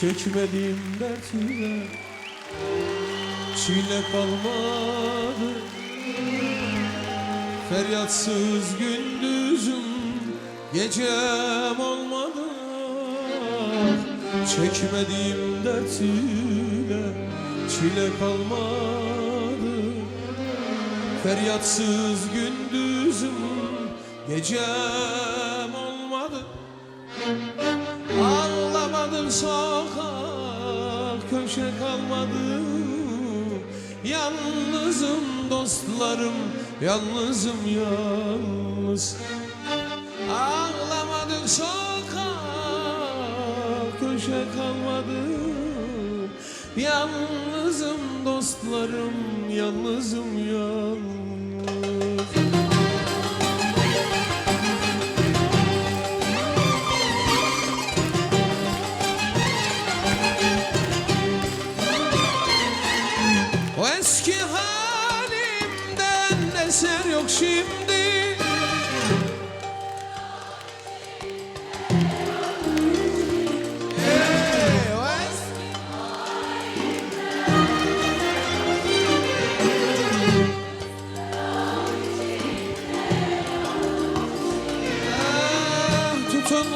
Çekmediğim dert ile Çile kalmadı. Feryatsız gündüzüm Gecem olmadı. Çekmediğim dert ile Çile kalmadı. Feryatsız gündüzüm Gecem olmadı. Ağlamadım sokak köşe kalmadı. Yalnızım dostlarım yalnızım yalnız. Ağlamadım sokak köşe kalmadı. Yalnızım dostlarım yalnızım yalnız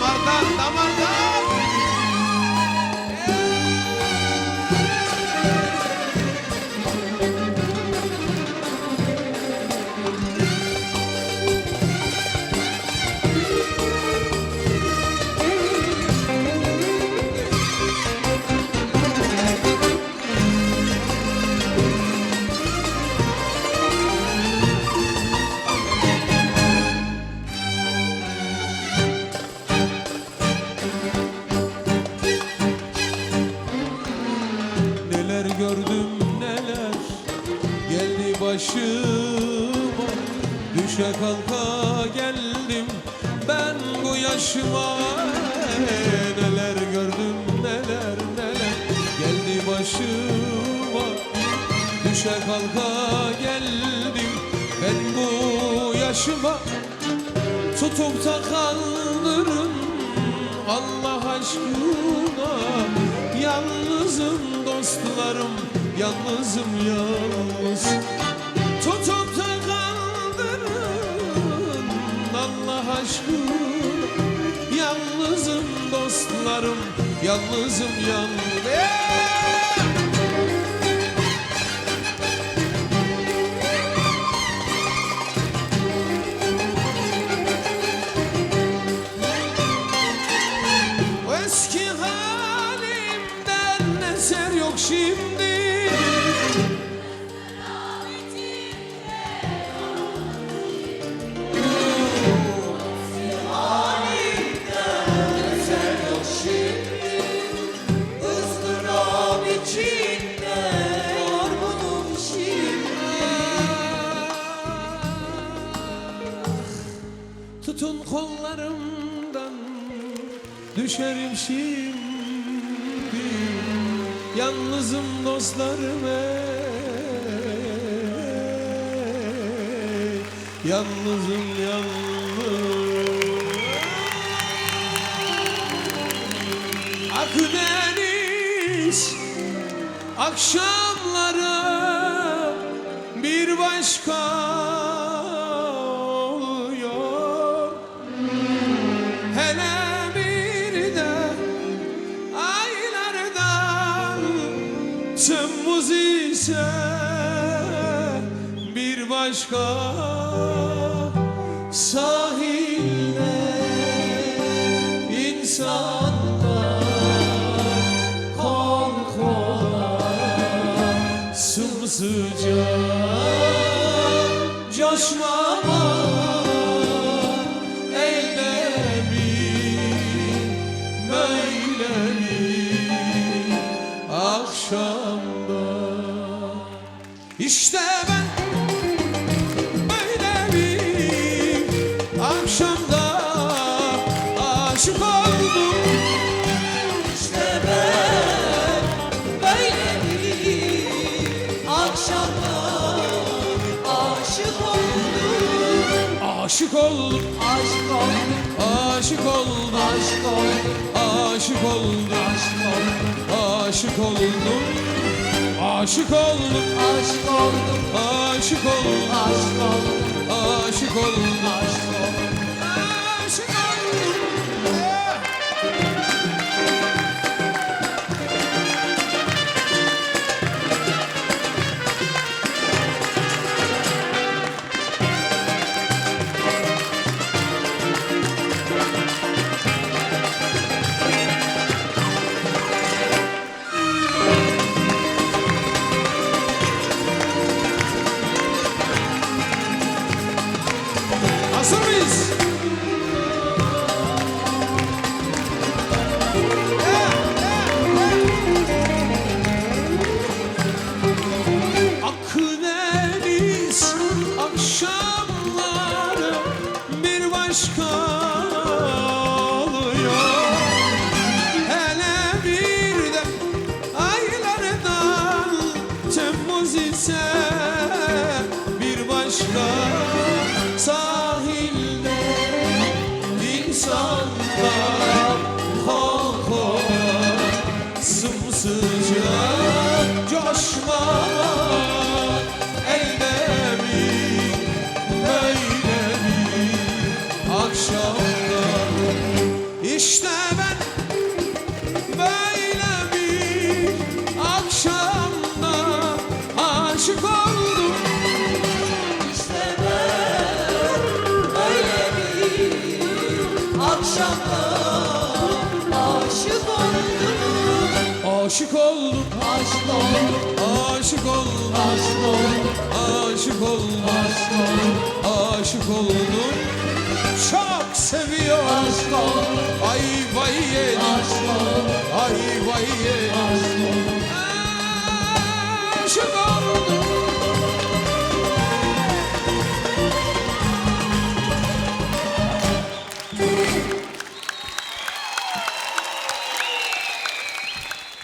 damardan Düşe kalka geldim ben bu yaşıma. Neler gördüm neler neler geldi başıma. Düşe kalka geldim ben bu yaşıma. Tutup da kaldırın Allah aşkına. Yalnızım dostlarım Yalnızım yalnız Aşkına Yalnızım dostlarım Yalnızım yalnız. O Tutun kollarımdan düşerim şimdi. Yalnızım dostlarım ey. Yalnızım yalnız Akdeniz akşamları bir başka ise bir başka Sahilde insanlar kol kola coşmalar İşte ben böyle bir akşamda aşık oldum. İşte ben böyle bir akşamda aşık oldum. Aşık oldum, Aşık oldum, aşık oldum, aşık oldum, aşık oldum, aşık oldum. Aşık oldum, aşık oldum, Aşık oldum, aşık oldum, aşık oldum, aşık oldum, aşık oldum. Aşık insanlar Aşık oldum, Aşık oldum, aşık oldum, aşık oldum, aşık oldum, aşık oldum, aşık oldum. Çok seviyorum. aşık oldum, Ay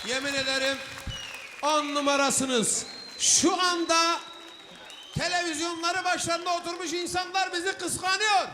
Yemin ederim on numarasınız. Şu anda televizyonları başlarında oturmuş insanlar bizi kıskanıyor.